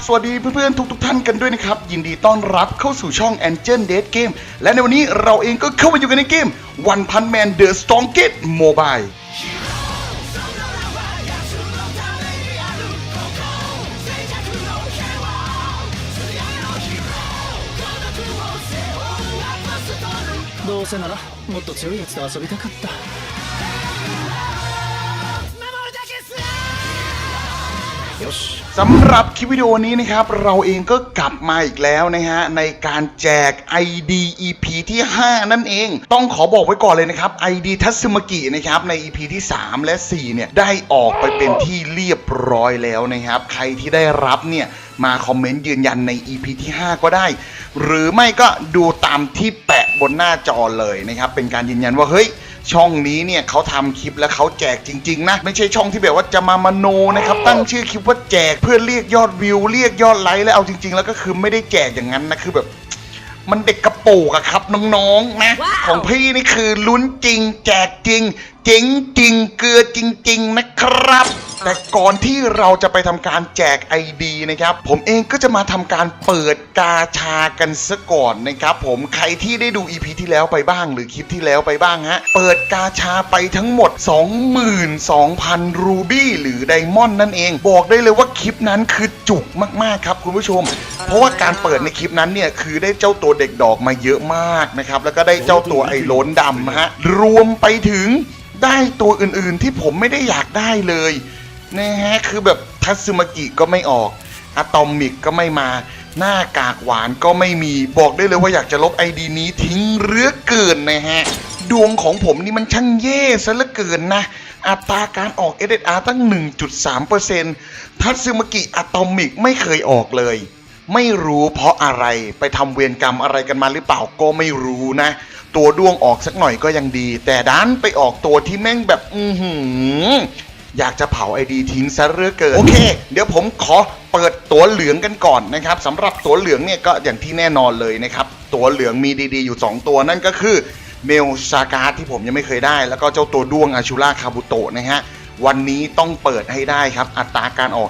สวัสดีเพื่อนๆ ทุกๆ ท่านกันด้วยนะครับ ยินดีต้อนรับเข้าสู่ช่อง Angel Date Game และในวันนี้เราเองก็เข้ามาอยู่กันในเกม One Punch Man The Strongest Mobile どうせならもっと強いやつと遊びたかったよし สำหรับคลิปวิดีโอนี้นะครับ เราเองก็กลับมาอีกแล้วนะฮะ ในการแจก ID EP ที่ 5 นั่นเอง ต้องขอบอกไว้ก่อนเลยนะครับ ID ทัศมกินะครับ ใน EP ที่ 3 และ 4 เนี่ย ได้ออกไปเป็นที่เรียบร้อยแล้วนะครับ ใครที่ได้รับเนี่ยมาคอมเมนต์ยืนยันใน EP ที่ 5 ก็ได้ หรือไม่ก็ดูตามที่แปะบนหน้าจอเลยนะครับเป็นการยืนยันว่าเฮ้ย ช่องนี้เนี่ยเขาทำคลิปแล้วเขาแจกจริง ๆ นะ ไม่ใช่ช่องที่แบบว่าจะมามโนนะครับตั้งชื่อคลิปว่าแจกเพื่อเรียกยอดวิวเรียกยอดไลค์แล้วเอาจริง ๆ แล้วก็คือไม่ได้แจกอย่างนั้นนะคือแบบ มันเด็กกระโปรงอะครับน้องๆนะว้าวของพี่นี่คือลุ้นจริง แจกจริง เจ๋งจริง เกลือจริง ๆ นะครับ แต่ก่อนที่เราจะไปทำการแจก ID นะครับ ผมเองก็จะมาทำการเปิดกาชากันซะก่อนนะครับ ผมใครที่ได้ดู EP ที่แล้วไปบ้าง หรือคลิปที่แล้วไปบ้างฮะ เปิดกาชาไปทั้งหมด 22,000 รูบี้หรือไดมอนด์นั่นเอง บอกได้เลยว่าคลิปนั้นคือจุกมากๆครับคุณผู้ชม เพราะว่าการเปิดในคลิปนั้นเนี่ยคือได้เจ้าตัวเด็กดอกมาเยอะมากนะครับ แล้วก็ได้เจ้าตัวไอ้ล้นดำฮะ รวมไปถึงได้ตัวอื่นๆที่ผมไม่ได้อยากได้เลยนะฮะคือแบบทัตสึมากิก็ไม่ออกอะตอมิกก็ไม่มาหน้ากากหวานก็ไม่มีบอกได้เลยว่าอยากจะลบไอดีนี้ทิ้งเรือเกินนะฮะ ดวงของผมนี่มันช่างเย่ซะเหลือเกินนะ อัตราการออก SSR ตั้ง 1.3%ทัตสึมากิอะตอมิกไม่เคยออกเลย ไม่รู้เพราะอะไรไปทำเวรกรรมอะไรกันมาหรือเปล่าก็ไม่รู้นะ ตัวดวงออกสักหน่อยก็ยังดี แต่ดันไปออกตัวที่แม่งแบบอือหืออยากจะเผาไอดีทิ้งซะเหลือเกินโอเค เดี๋ยวผมขอเปิดตัวเหลืองกันก่อนนะครับสำหรับตัวเหลืองเนี่ยก็อย่างที่แน่นอนเลยนะครับ ตัวเหลืองมีดีๆ อยู่ 2 ตัวนั่นก็คือเมลซาการ์ที่ผมยังไม่เคยได้ แล้วก็เจ้าตัวด้วงอาชูราคาบุโตะนะฮะ วันนี้ต้องเปิดให้ได้ครับ อัตราการออก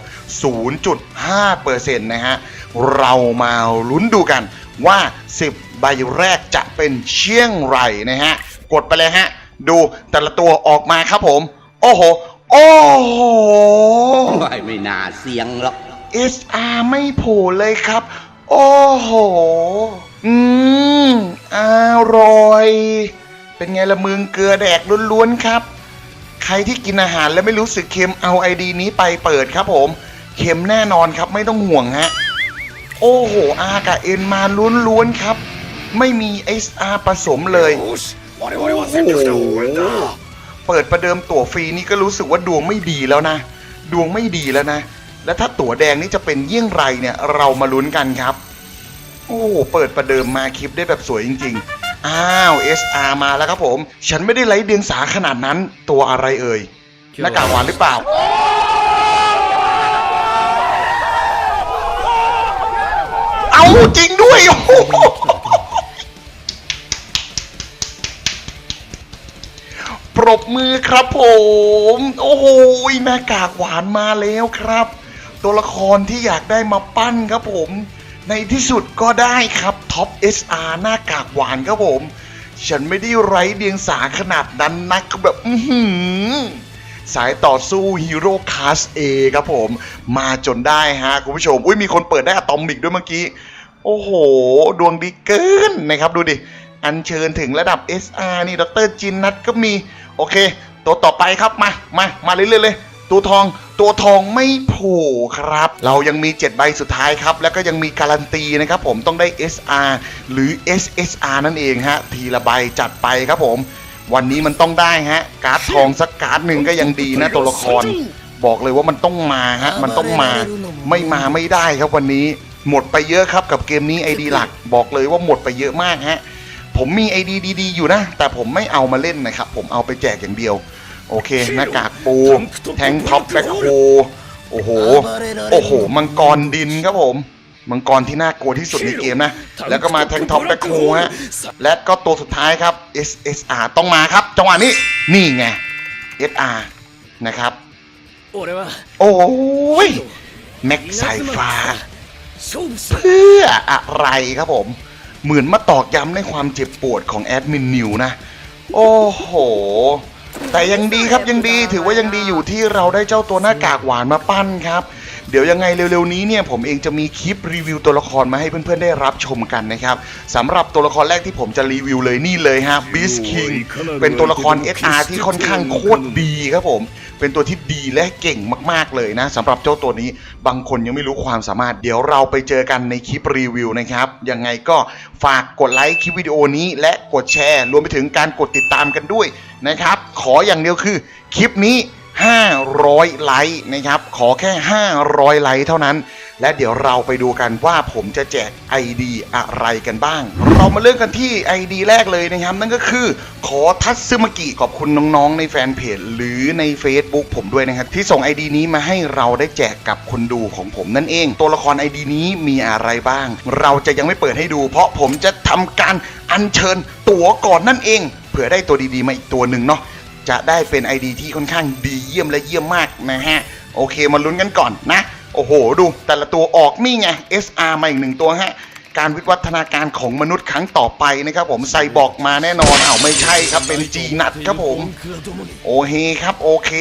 0.5%นะฮะ เรามาลุ้นดูกันว่า 10 ใบแรกจะเป็นเชียงไรนะฮะ กดไปเลยฮะ ดูแต่ละตัวออกมาครับผม โอ้โห โอ้โห ไม่ไม่น่าเสียงหรอก SR ไม่โผล่เลยครับ โอ้โห อืมอร่อย เป็นไงละมึงเกลือแดกล้วนๆครับใค ใครที่กินอาหารแล้วไม่รู้สึกเค็มเอาไอดีนี้ไปเปิดครับผมเค็มแน่นอนครับไม่ต้องห่วงฮะ โอ้โหอากับเอ็นมาล้วนๆครับ ไม่มีเอส SR ผสมเลยเปิดประเดิมตั๋วฟรีนี่ก็รู้สึกว่าดวงไม่ดีแล้วนะ ดวงไม่ดีแล้วนะ และถ้าตั๋วแดงนี่จะเป็นเยี่ยงไรเนี่ยเรามาลุ้นกันครับ โอ้เปิดประเดิมมาคลิปได้แบบสวยจริง ๆ อ้าว SR มาแล้วครับผม ฉันไม่ได้ไร้เดียงสาขนาดนั้นตัวอะไรเอ่ยหน้ากากหวานหรือเปล่า เอาจริงด้วยโอ้โหปรบมือครับผม โอ้โหหน้ากากหวานมาแล้วครับ ตัวละครที่อยากได้มาปั้นครับผม ในที่สุดก็ได้ครับท็อป SR หน้ากากหวานครับผม ฉันไม่ได้ไร้เดียงสาขนาดนั้นนักแบบอือหือสายต่อสู้ฮีโร่คลาส A ครับผม มาจนได้ฮะคุณผู้ชม อุ้ยมีคนเปิดได้อะตอมิกด้วยเมื่อกี้ โอ้โห ดวงดีเกินนะครับดูดิ อัญเชิญถึงระดับ SR นี่ดรจินนัทก็มี โอเค ตัวต่อไปครับมา มา มาเรื่อยๆเลย ตัวทอง ตัวทองไม่โผล่ครับ เรายังมี 7 ใบสุดท้ายครับ แล้วก็ยังมีการันตีนะครับผมต้องได้ SR หรือ SSR นั่นเองฮะ ทีละใบจัดไปครับผม วันนี้มันต้องได้ฮะ การ์ดทองสักการ์ดหนึ่งก็ยังดีนะตัวละคร บอกเลยว่ามันต้องมาฮะ มันต้องมา ไม่มาไม่ได้ครับวันนี้ หมดไปเยอะครับกับเกมนี้ไอดีหลัก บอกเลยว่าหมดไปเยอะมากฮะ ผมมีไอดีดีๆอยู่นะ แต่ผมไม่เอามาเล่นนะครับ ผมเอาไปแจกอย่างเดียว โอเคหน้ากากปู แทงท็อปแบ็คโฮโอ้โห โอ้โห มังกรดินครับผม มังกรที่น่ากลัวที่สุดในเกมนะ แล้วก็มาแทงท็อปแบ็คโฮฮะ และก็ตัวสุดท้ายครับ SSR ต้องมาครับ จังหวะนี้ นี่ไง SR นะครับ โอ้ย แม็กสายฟ้า เพื่ออะไรครับผม เหมือนมาตอกย้ำในความเจ็บปวดของแอดมินนิวนะ โอ้โห แต่ยังดีครับยังดีถือว่ายังดีอยู่ที่เราได้เจ้าตัวหน้ากากหวานมาปั้นครับ เดี๋ยวยังไงเร็วๆนี้เนี่ยผมเองจะมีคลิปรีวิวตัวละครมาให้เพื่อนๆได้รับชมกันนะครับสำหรับตัวละครแรกที่ผมจะรีวิวเลยนี่เลยฮะ Beast King เป็นตัวละคร SR ที่ค่อนข้างโคตรดีครับผม เป็นตัวที่ดีและเก่งมากๆเลยนะสำหรับเจ้าตัวนี้บางคนยังไม่รู้ความสามารถ เดี๋ยวเราไปเจอกันในคลิปรีวิวนะครับยังไงก็ฝากกดไลค์คลิปวิดีโอนี้ และกดแชร์ รวมไปถึงการกดติดตามกันด้วยนะครับ ขออย่างเดียวคือคลิปนี้ 500 ไลค์นะครับ ขอแค่ 500 ไลค์เท่านั้น และเดี๋ยวเราไปดูกันว่าผมจะแจก ID อะไรกันบ้าง เรามาเริ่มกันที่ ID แรกเลยนะครับ นั่นก็คือขอทัตซึมกิขอบคุณน้องๆ ในแฟนเพจหรือใน Facebook ผมด้วยนะครับ ที่ส่ง ID นี้มาให้เราได้แจกกับคนดูของผมนั่นเอง ตัวละคร ID นี้มีอะไรบ้าง เราจะยังไม่เปิดให้ดู เพราะผมจะทำการอัญเชิญตั๋วก่อนนั่นเอง เผื่อได้ตัวดีๆมาอีกตัวหนึ่งเนาะ จะได้เป็น ID ที่ค่อนข้างดีเยี่ยมและเยี่ยมมากนะฮะ โอเคมาลุ้นกันก่อนนะ โอ้โห ดู แต่ละตัวออกนี่ไง SR มาอีกหนึ่งตัวฮะ การวิวัฒนาการของมนุษย์ครั้งต่อไปนะครับผมไซบอกมาแน่นอนเอ้าไม่ใช่ครับเป็นจีนัดครับผม โอเคครับโอเค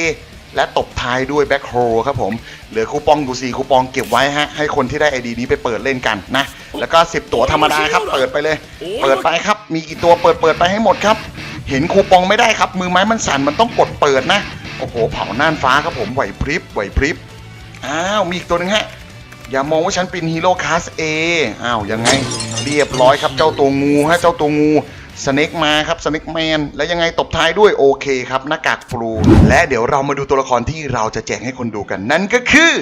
และตบท้ายด้วยแบ็คโฮครับผม เหลือคูปองดูซีคูปองเก็บไว้ฮะ ให้คนที่ได้ไอดีนี้ไปเปิดเล่นกันนะ แล้วก็ 10 ตัวธรรมดาครับ เปิดไปเลย เปิดไปครับ มีกี่ตัวเปิดเปิดไปให้หมดครับ เห็นคูปองไม่ได้ครับ มือไม้มันสั่นมันต้องกดเปิดนะ โอ้โห เผาน่านฟ้าครับผมไหวพริบไหวพริบอ้าวมีอีกตัวหนึงฮะ อย่ามองว่าฉันเป็นฮีโร่คลาสเออ้าวยังไง เรียบร้อยครับเจ้าตัวงูฮะเจ้าตัวงู สเน็กมาครับสเน็กแมนแล้วยังไงตบท้ายด้วยโอเคครับหน้ากากฟลูและเดี๋ยวเรามาดูตัวละครที่เราจะแจกให้คนดูกัน นั่นก็คือ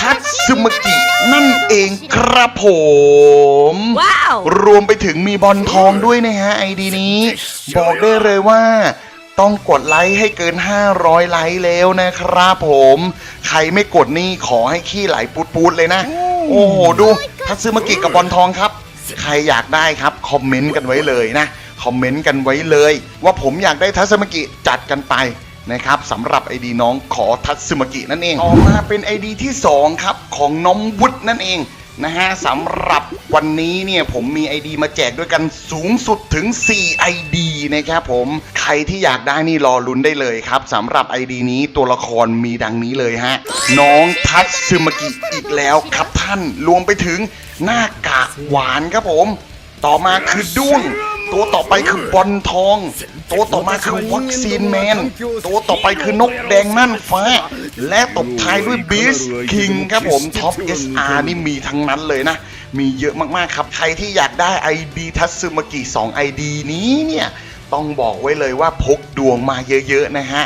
ทัตสึมกินั่นเองครับผมว้าวรวมไปถึงมีบอลทองด้วยนะฮะไอดีนี้ บอกได้เลยว่าต้องกดไลค์ให้เกิน 500 ไลค์แล้วนะครับผม ใครไม่กดนี่ขอให้ขี้ไหลปูดๆเลยนะ โอ้โห ดูทัตซึมากิกับบอลทองครับ ใครอยากได้ครับ คอมเมนต์กันไว้เลยนะ คอมเมนต์กันไว้เลย ว่าผมอยากได้ทัตซึมากิจัดกันไปนะครับสำหรับไอดีน้องขอทัตซึมากินั่นเองต่อมาเป็นไอดีที่ 2 ครับ ของน้องวุฒินั่นเองนะฮะสำหรับวันนี้เนี่ยผมมี ID มาแจกด้วยกันสูงสุดถึง 4 ID นะครับผมใครที่อยากได้นี่รอลุ้นได้เลยครับสำหรับ ID นี้ตัวละครมีดังนี้เลยฮะ น้องทัตซึมากิอีกแล้วครับท่านรวมไปถึงหน้ากากหวานครับผม ต่อมาคือด้วง ตัวต่อไปคือบอลทอง ตัวต่อมาคือวัคซีนแมน ตัวต่อไปคือนกแดงนั่นฟ้า และตบท้ายด้วยบีสคิงครับผมท็อป SR นี่มีทั้งนั้นเลยนะ มีเยอะมากๆครับ ใครที่อยากได้ ID ทัตสึมากิ2 ID นี้เนี่ยต้องบอกไว้เลยว่าพกดวงมาเยอะๆนะฮะ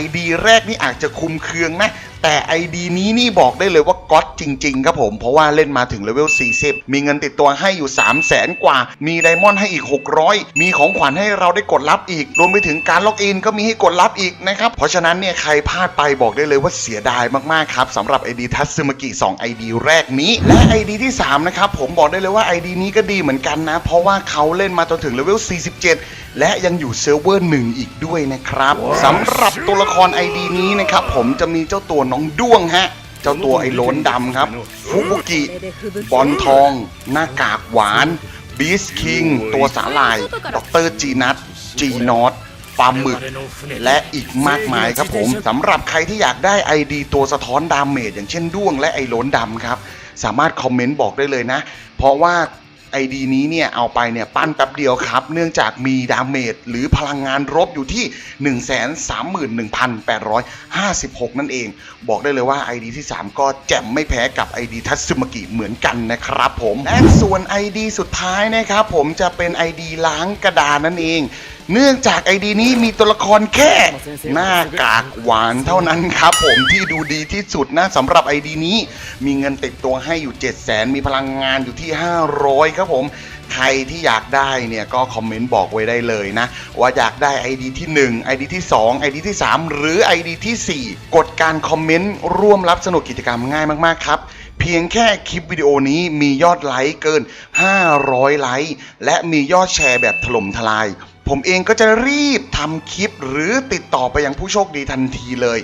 ID แรกนี่อาจจะคุมเครืองนะ แต่ ID นี้นี่บอกได้เลยว่าก๊อตจริง ๆ ครับผม เพราะว่าเล่นมาถึงเลเวล 40 มีเงินติดตัวให้อยู่ 3 0 0แสนกว่า มีไดมอนด์ให้อีก 600 มีของขวัญให้เราได้กดรับอีก รวมไปถึงการล็อกอินก็มีให้กดรับอีกนะครับ เพราะฉะนั้นเนี่ยใครพลาดไปบอกได้เลยว่าเสียดายมากๆครับสำหรับ ID ทัตซึมากิ2 ID แรกนี้ และ ID ที่ 3 นะครับ ผมบอกได้เลยว่า ID นี้ก็ดีเหมือนกันนะ เพราะว่าเขาเล่นมาจนถึงเลเวล 47 และยังอยู่เซิร์ฟเวอร์หนึ่งอีกด้วยนะครับสำหรับตัวละคร ID นี้นะครับผมจะมีเจ้าตัวน้องด้วงฮะ เจ้าตัวไอ้โล้นดำครับฟุกุกิ บอลทอง หน้ากากหวานบีสคิง ตัวสาลายด็อกเตอร์จีนัทจีนอตปลาหมึก และอีกมากมายครับผมสำหรับใครที่อยากได้ ID ตัวสะท้อนดาเมจอย่างเช่นด้วงและไอ้โหลนดำครับ สามารถคอมเมนต์บอกได้เลยนะ เพราะว่า ไอดีนี้เนี่ยเอาไปเนี่ยปั้นแป๊บเดียวครับ เนื่องจากมีดาเมจหรือพลังงานรบอยู่ที่ 131,856 นั่นเอง บอกได้เลยว่า ID ที่ 3 ก็แจ่มไม่แพ้กับ ID ทัตสึมากิเหมือนกันนะครับผมและส่วน ID สุดท้ายนะครับผมจะเป็น ID ล้างกระดานนั่นเอง เนื่องจาก ID นี้มีตัวละครแค่หน้ากากหวานเท่านั้นครับผมที่ดูดีที่สุดนะสำหรับ ID นี้ มีเงินติดตัวให้อยู่ 7 0 0 0 0 0มีพลังงานอยู่ที่ 500 ครับผมใครที่อยากได้เนี่ยก็คอมเมนต์บอกไว้ได้เลยนะ ว่าอยากได้ ID ที่1 ID ที่ 2 ID ที่ 3 หรือ ID ทีสี่ 4 กดการคอมเมนต์ร่วมรับสนุกกิจกรรมง่ายมากๆครับ เพียงแค่คลิปวิดีโอนี้มียอดไลค์เกิน 500 ไลค์และมียอดแชร์แบบถล่มทลาย ผมเองก็จะรีบทำคลิปหรือติดต่อไปยังผู้โชคดีทันทีเลย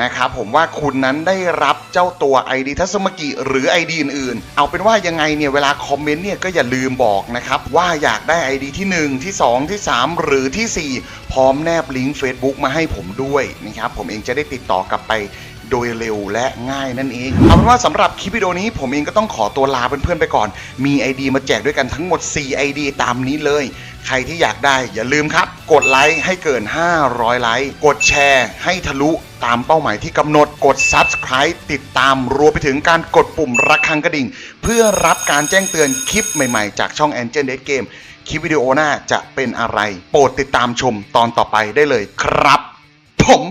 นะครับผมว่าคุณนั้นได้รับเจ้าตัว ID ทัศมกิหรือ ID อื่นๆ เอาเป็นว่ายังไงเนี่ยเวลาคอมเมนต์เนี่ยก็อย่าลืมบอกนะครับ ว่าอยากได้ ID ที่ 1 ที่ 2 ที่ 3 หรือทีสี่4 พร้อมแนบลิงก์ Facebook มาให้ผมด้วยนะครับผมเองจะได้ติดต่อกลับไปโดยเร็วและง่ายนั่นเอง เอาเป็นว่าสำหรับคลิปวิดีโอนี้ผมเองก็ต้องขอตัวลาเพื่อนๆไปก่อน มี ID มาแจกด้วยกันทั้งหมด 4 ID ตามนี้เลย ใครที่อยากได้อย่าลืมครับ กดไลค์ให้เกิน 500 ไลค์ กดแชร์ให้ทะลุตามเป้าหมายที่กำหนด กด Subscribe ติดตามรวมไปถึงการกดปุ่มระฆังกระดิ่ง เพื่อรับการแจ้งเตือนคลิปใหม่ๆ จากช่อง Angel Dead Game คลิปวิดีโอหน้าจะเป็นอะไร โปรดติดตามชมตอนต่อไปได้เลยครับ ผม